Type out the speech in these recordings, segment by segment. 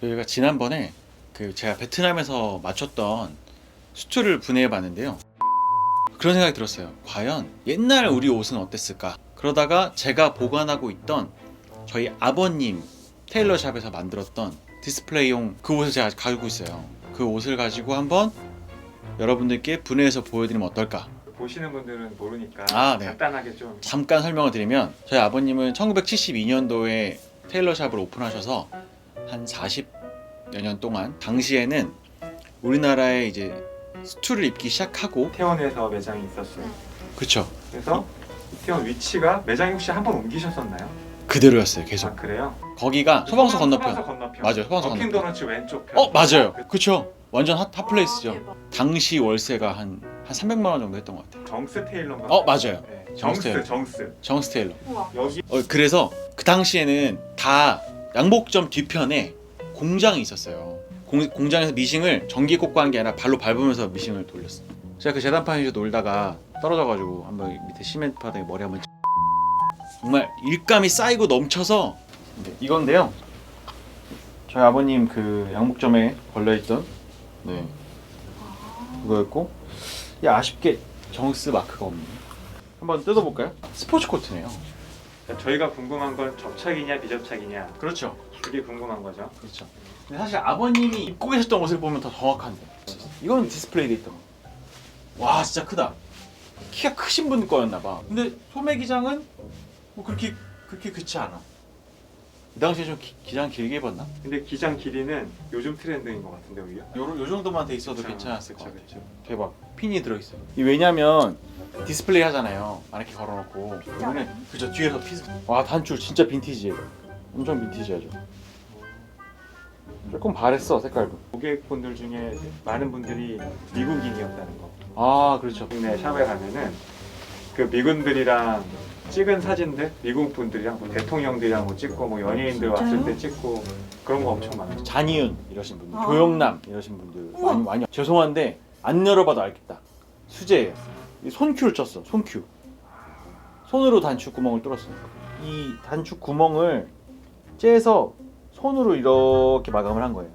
저희가 지난번에 그 제가 베트남에서 맞췄던 수트를 분해해 봤는데요. 그런 생각이 들었어요. 과연 옛날 우리 옷은 어땠을까? 그러다가 제가 보관하고 있던 저희 아버님 테일러샵에서 만들었던 디스플레이용 그 옷을 제가 가지고 있어요. 그 옷을 가지고 한번 여러분들께 분해해서 보여드리면 어떨까? 보시는 분들은 모르니까 아, 네. 간단하게 좀 잠깐 설명을 드리면 저희 아버님은 1972년도에 테일러샵을 오픈하셔서 한 40여 년 동안 당시에는 우리나라에 이제 수트를 입기 시작하고 태원에서 매장이 있었어요. 그쵸 그래서 이태원 위치가 매장이 혹시 한 번 옮기셨었나요? 그대로였어요 계속 아 그래요? 거기가 소방서 건너편 소방서 건너편. 맞아요, 소방서 건너편. 도너츠 왼쪽 편. 어 맞아요 그쵸 완전 핫, 핫플레이스죠 대박. 당시 월세가 한, 한 300만 원 정도 했던 것 같아요 정스 테일러인가? 어 맞아요 네. 정스 정스 테일러. 정스. 정스 테일러 우와. 여기 어, 그래서 그 당시에는 다 양복점 뒤편에 공장이 있었어요. 공, 공장에서 미싱을 전기 꽂고 한 게 아니라 발로 밟으면서 미싱을 돌렸어. 제가 그 재단판에서 놀다가 떨어져가지고 한번 밑에 시멘트 바닥에 머리 한번 찌- 정말 일감이 쌓이고 넘쳐서 네, 이건데요. 저희 아버님 그 양복점에 걸려있던 네 그거였고 이 아쉽게 정스 마크가 없네. 한번 뜯어볼까요? 스포츠 코트네요. 저희가 궁금한 건 접착이냐 비접착이냐 그렇죠. 그게 궁금한 거죠. 그렇죠. 근데 사실 아버님이 입고 계셨던 옷을 보면 더 정확한데. 이건 디스플레이돼 있던 거. 와 진짜 크다. 키가 크신 분 거였나 봐. 근데 소매 기장은 뭐 그렇게 그렇게 그치 않아. 이 당시에 좀 기, 기장 길게 입었나? 근데 기장 길이는 요즘 트렌드인 것 같은데 오히려. 요, 요 정도만 돼 있어도 그쵸, 괜찮았을 것 그쵸, 같아. 그쵸. 대박. 핀이 들어있어. 이 왜냐면 디스플레이 하잖아요. 마네킹 걸어놓고. 그러면 그죠 뒤에서 피. 와 단줄 진짜 빈티지예요. 엄청 빈티지하죠. 조금 바랬어 색깔도. 고객분들 중에 많은 분들이 미국인이었다는 거. 아 그렇죠. 국내 샵에 가면은 그 미군들이랑 찍은 사진들, 미국 분들이랑 뭐 대통령들이랑 뭐 찍고 뭐 연예인들 왔을 진짜요? 때 찍고 그런 거 엄청 많아요. 잔이윤 이러신 분들, 아. 조영남 이러신 분들 우와. 많이 많이 죄송한데 안 열어봐도 알겠다. 수제예요. 이 손큐를 쪘어. 손큐. 손으로 단축 구멍을 뚫었어요. 이 단축 구멍을 째서 손으로 이렇게 마감을 한 거예요.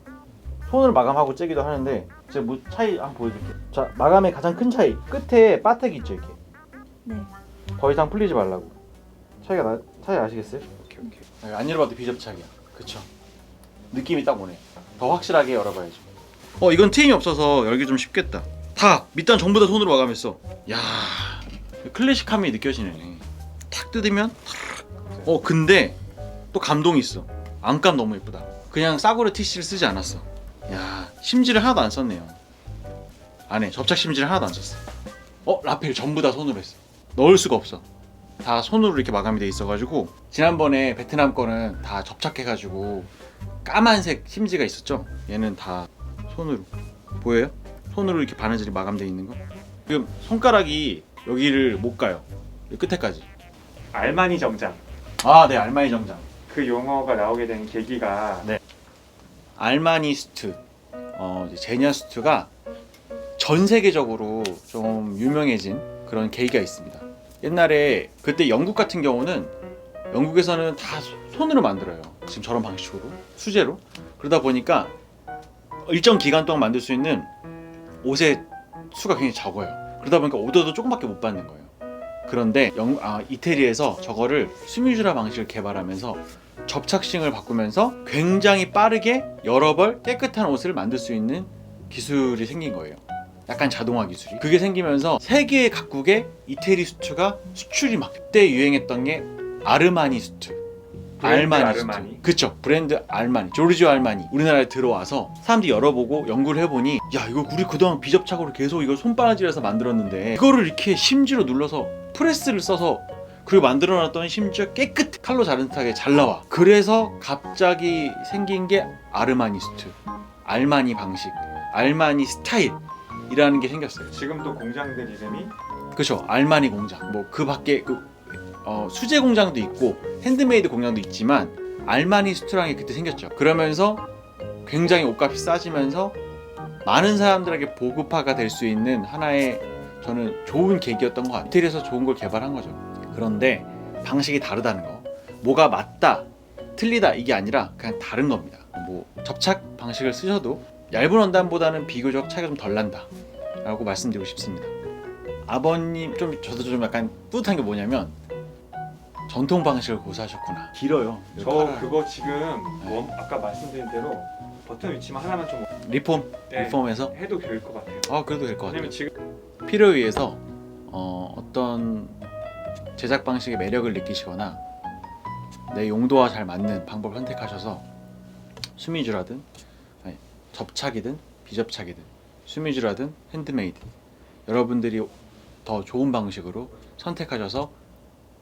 손으로 마감하고 째기도 하는데 제가 뭐 차이 한번 보여드릴게요. 자 마감의 가장 큰 차이 끝에 바텍이 있죠 이렇게. 네. 더 이상 풀리지 말라고. 차이가 나 차이 아시겠어요? 오케이 오케이. 네, 안 열어봐도 비접착이야. 그쵸? 느낌이 딱 오네. 더 확실하게 열어봐야죠. 어, 이건 트임이 없어서 열기 좀 쉽겠다. 다 밑단 전부 다 손으로 마감했어. 야, 클래식함이 느껴지네. 탁 뜯으면 탁. 어, 근데 또 감동이 있어. 안감 너무 예쁘다. 그냥 싸구려 티시를 쓰지 않았어. 야, 심지를 하나도 안 썼네요. 안에 접착 심지를 하나도 안 썼어. 어, 라펠 전부 다 손으로 했어. 넣을 수가 없어. 다 손으로 이렇게 마감이 돼 있어가지고 지난번에 베트남 거는 다 접착해가지고 까만색 심지가 있었죠. 얘는 다 손으로 보여요? 손으로 이렇게 바느질이 마감돼 있는 거. 지금 손가락이 여기를 못 가요. 이 끝에까지. 알마니 정장. 아, 네, 알마니 정장. 그 용어가 나오게 된 계기가 네. 알마니 수트, 어, 이제 제냐 수트가 전 세계적으로 좀 유명해진 그런 계기가 있습니다. 옛날에 그때 영국 같은 경우는 영국에서는 다 소- 손으로 만들어요. 지금 저런 방식으로 수제로 그러다 보니까 일정 기간 동안 만들 수 있는 옷의 수가 굉장히 적어요. 그러다 보니까 오더도 조금밖에 못 받는 거예요. 그런데 영, 아, 이태리에서 저거를 스뮤즈라 방식을 개발하면서 접착싱을 바꾸면서 굉장히 빠르게 여러 벌 깨끗한 옷을 만들 수 있는 기술이 생긴 거예요. 약간 자동화 기술이. 그게 생기면서 세계 각국의 이태리 수트가 수출이 막 그때 유행했던 게 아르마니 수트. 알마니. 수트. 그쵸. 브랜드 알마니. 조르지오 알마니. 우리나라에 들어와서 사람들이 열어보고 연구를 해보니 야 이거 우리 그동안 비접착으로 계속 이걸 손바느질해서 만들었는데 이거를 이렇게 심지로 눌러서 프레스를 써서 그리고 만들어놨더니 심지어 깨끗 칼로 자른 듯하게 잘 나와. 그래서 갑자기 생긴 게 아르마니 수트, 알마니 방식, 알마니 스타일 이라는 게 생겼어요. 지금도 공장들 이름이 그렇죠. 알마니 공장. 뭐 그 밖에 그 어, 수제 공장도 있고 핸드메이드 공장도 있지만 알마니 게 그때 생겼죠. 그러면서 굉장히 옷값이 싸지면서 많은 사람들에게 보급화가 될 수 있는 하나의 저는 좋은 계기였던 것 같아요. 이태리에서 좋은 걸 개발한 거죠. 그런데 방식이 다르다는 거. 뭐가 맞다, 틀리다 이게 아니라 그냥 다른 겁니다. 뭐 접착 방식을 쓰셔도 얇은 원단보다는 비교적 차이가 좀 덜 난다 라고 말씀드리고 싶습니다. 아버님 좀 저도 좀 약간 뿌듯한 게 뭐냐면 전통 방식을 고수하셨구나. 길어요. 저 팔아. 그거 지금 네. 원- 아까 말씀드린 대로 버튼 위치만 하나만 좀 리폼 네, 리폼해서 해도 될 것 같아요. 아 그래도 될 것 같아요. 왜냐면 지금 필요에 의해서 어, 어떤 제작 방식의 매력을 느끼시거나 내 용도와 잘 맞는 방법을 선택하셔서 수미주라든 접착이든 비접착이든 수미주라든 핸드메이드 여러분들이 더 좋은 방식으로 선택하셔서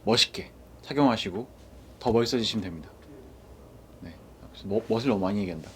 멋있게 착용하시고 더 멋있어지시면 됩니다. 네, 멋, 멋을 너무 많이 얘기한다.